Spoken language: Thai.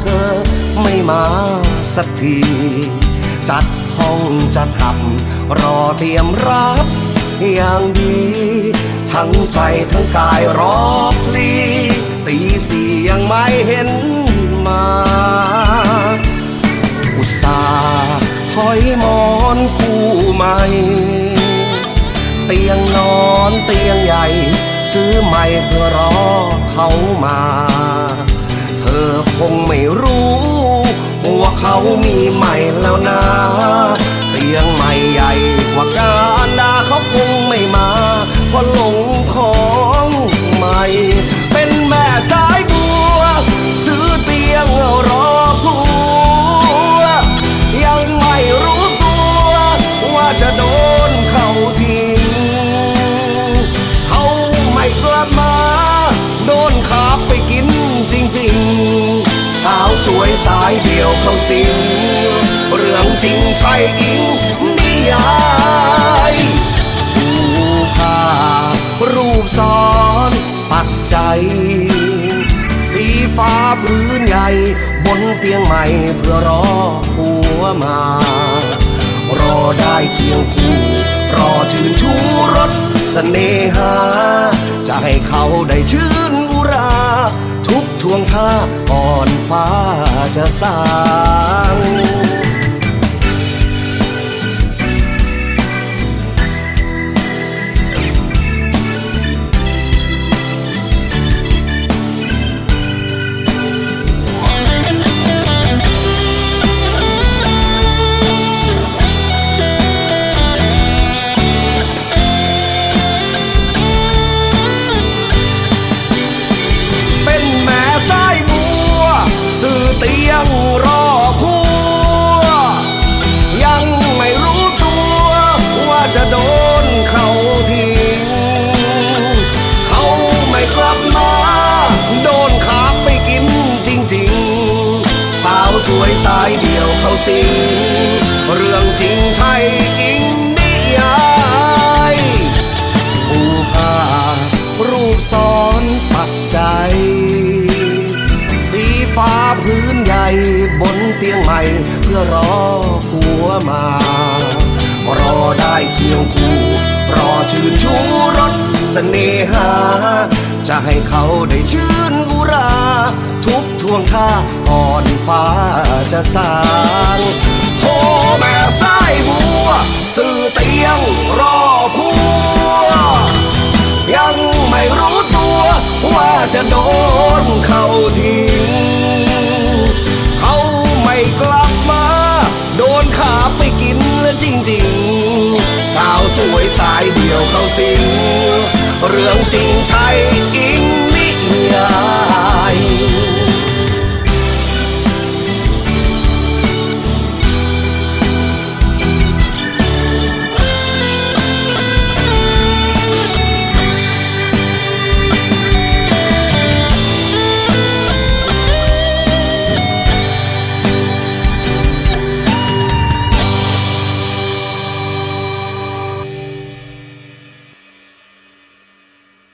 เธอไม่มาสักที จัดห้องจัดหับ รอเตรียมรับอย่างดี ทั้งใจทั้งกายรอพลีตีสี่ยังไม่เห็นมา อุตส่าห์ถอยมอนคู่ใหม่เตียงนอนเตียงใหญ่ ซื้อใหม่เพื่อรอเขามา อคงไม่รู้ ว่าเขามีใหม่แล้วนะเตียงใหม่ใหญ่กว่าการดา สายเดียวเขาสิงเรื่องจริงใช่อิงนิยายดูภาพรูปซ้อนปักใจ สีฟ้าพื้นใหญ่บนเตียงใหม่เพื่อรอผัวมา รอได้เคียงคู่ รอชื่นชูรสเสน่หา จะให้เขาได้ชื่นอุรา ทุกทวงท่าอ่อนฟ้าจะสาง วสวยสายเดียวเขาสิงเรื่องจริงใช่อิงนิยายผูผ้ารูปซ้อนปักใจ สีฟ้าพื้นใหญ่บนเตียงใหม่ เพื่อรอผัวมา รอได้เคียงคู่ รอชื่นชูรสเสน่หา จะให้เขาได้ชื่นอุรา ทุกทวงท่าก่อนฟ้าจะสางโทแม่สายบัว สื่อเตียงรอผัว ยังไม่รู้ตัว ว่าจะโดนเขาทิ้งเขาไม่กลับมา โดนขาไปกินแล้วจริง ๆ สาวสวยสายเดียวเขาสิง เรื่องจริงใช่อี